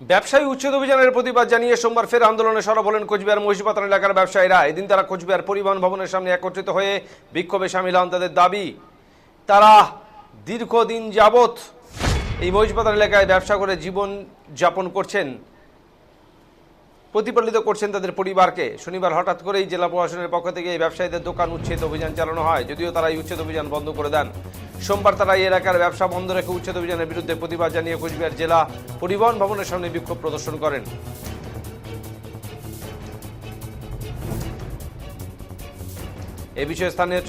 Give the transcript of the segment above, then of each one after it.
ব্যবসায়ী উচ্ছেদ অভিযানের প্রতিবাদ জানিয়ে সোমবার ফের আন্দোলনে সরব হলেন কোচবিহার মহিষপাতান এলাকার ব্যবসায়ীরা। এদিন তারা কোচবিহার পরিবহন ভবনের সামনে একত্রিত হয়ে বিক্ষোভে সামিল হন তাদের দাবি, তারা দীর্ঘদিন যাবৎ এই মহিষপাতান এলাকায় ব্যবসা করে জীবন যাপন করছেন প্রতিপালিত করছেন তাদের পরিবারকে। শনিবার হঠাৎ করেই জেলা প্রশাসনের পক্ষ থেকে এই ব্যবসায়ীদের দোকান উচ্ছেদ অভিযান চালানো হয়, যদিও তারা এই উচ্ছেদ অভিযান বন্ধ করে দেন। সোমবার তারা এই এলাকার ব্যবসা বন্ধ রেখে উচ্ছেদ অভিযানের বিরুদ্ধে প্রতিবাদ জানিয়ে কোচবিহার জেলা পরিবহন ভবনের সামনে বিক্ষোভ প্রদর্শন করেন। এ বিষয়ে স্থানীয়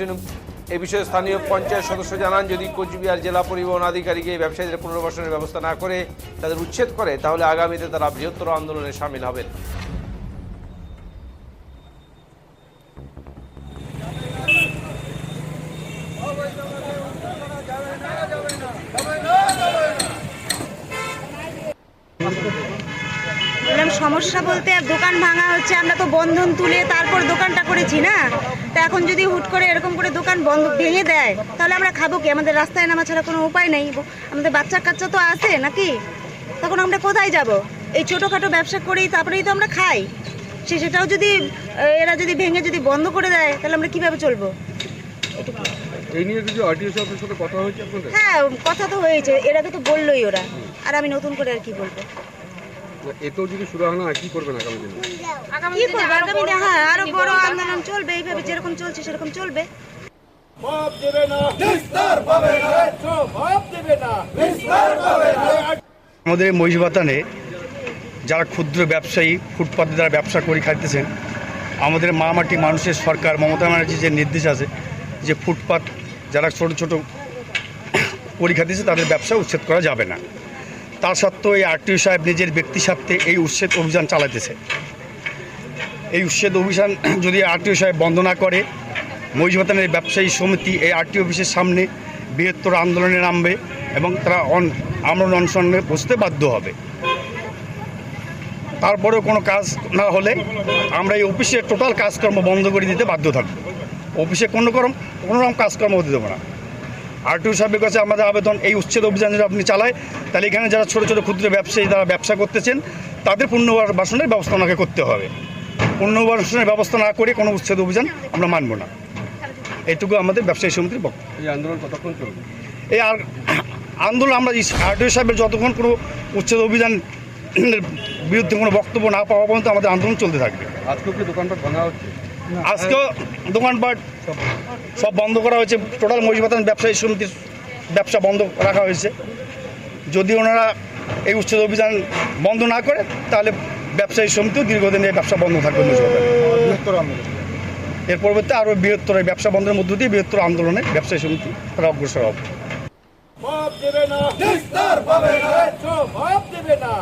এ বিষয়ে স্থানীয় পঞ্চায়েত সদস্য জানান, যদি কোচবিহার জেলা পরিবহন আধিকারিক এই ব্যবসায়ীদের পুনর্বাসনের ব্যবস্থা না করে তাদের উচ্ছেদ করে, তাহলে আগামীতে তারা বৃহত্তর আন্দোলনে সামিল হবেন। সমস্যা বলতে আর দোকান ভাঙা হচ্ছে আমরা তো বন্ধন তুলে তারপর দোকানটা করেছি না? তা এখন যদি হুট করে এরকম করে দোকান বন্ধ ভেঙে দেয় তাহলে আমরা খাব কি? আমাদের রাস্তায় নামা ছাড়া কোনো উপায় নেই। আমাদের বাচ্চা কাচ্চা তো আছে নাকি? তখন আমরা কোথায় যাব? এই ছোটোখাটো ব্যবসা করেই তারপরেই তো আমরা খাই। সে সেটাও যদি এরা যদি ভেঙে যদি বন্ধ করে দেয় তাহলে আমরা কীভাবে চলবো? এই নিয়ে কিছু আরটিও সাহেবের সাথে কথা হয়েছে আপনাদের? হ্যাঁ কথা তো হয়েছে। এর আগে তো বললোই ওরা। আর আমি নতুন করে আর কি বলব? এতেও যদি শুরু হয় না কি করবেন আগামী দিনে? কি করব আগামী দিনে হ্যাঁ আরও বড় আন্দোলন চলবে এইভাবে যেরকম চলছে সেরকম চলবে। বাপ দেবে না বিস্তার পাবে না বাপ দেবে না বিস্তার পাবে না। আমাদের মহিষবাতানে যারা ক্ষুদ্র ব্যবসায়ী ফুটপাতে যারা ব্যবসা করে খাইতেছেন আমাদের মা মাটি মানুষের সরকার মমতা ব্যানার্জির যে নির্দেশ আছে যে ফুটপাত যারা ছোট ছোট করে খাইতেছে তাদের ব্যবসা উচ্ছেদ করা যাবে না। তা সত্ত্বেও এই আরটিও সাহেব নিজের ব্যক্তি স্বার্থে এই উচ্ছেদ অভিযান চালাতেছে এই উচ্ছেদ অভিযান যদি আরটিও সাহেব বন্ধ না করে মহিষবাতানের ব্যবসায়ী সমিতি এই আরটিও অফিসের সামনে বৃহত্তর আন্দোলনে নামবে এবং তারা অন আমরণ অনশনে বসতে বাধ্য হবে। তারপরেও কোনো কাজ না হলে আমরা এই অফিসের টোটাল কাজকর্ম বন্ধ করে দিতে বাধ্য থাকব। অফিসে কোনো কর্ম কোনো রকম কাজকর্ম হতে দেবো না। আরটিও সাহেবের কাছে আমাদের আবেদন এই উচ্ছেদ অভিযান যদি আপনি চালায় তাহলে এখানে যারা ছোটো ছোটো ক্ষুদ্র ব্যবসায়ী যারা ব্যবসা করতেছেন তাদের পুনর্বাসনের ব্যবস্থা ওনাকে করতে হবে। পুনর্বাসনের ব্যবস্থা না করে কোনো উচ্ছেদ অভিযান আমরা মানব না। এইটুকু আমাদের ব্যবসায়ী সমিতির বক্তব্য। এই আন্দোলন কতক্ষণ চলবে? এই আর আন্দোলন আমরা আরটিও সাহেবের যতক্ষণ কোনো উচ্ছেদ অভিযান বিরুদ্ধে কোনো বক্তব্য না পাওয়া পর্যন্ত আমাদের আন্দোলন চলতে থাকবে। আজকেও কি দোকানপাট ভাঙা হচ্ছে? আজকেও দোকানপাট সব বন্ধ করা হয়েছে। টোটাল মহিষবাতান ব্যবসায়ী সমিতির ব্যবসা বন্ধ রাখা হয়েছে। যদি ওনারা এই উচ্ছেদ অভিযান বন্ধ না করে তাহলে ব্যবসায়ী সমিতিও দীর্ঘদিন এই ব্যবসা বন্ধ থাকবে এর পরবর্তী আরও বৃহত্তর ব্যবসা বন্ধের মধ্য দিয়ে বৃহত্তর আন্দোলনে ব্যবসায়ী সমিতি তারা অগ্রসর হবে। দেবে না বিস্তার পাবে না। বাপ দেবে না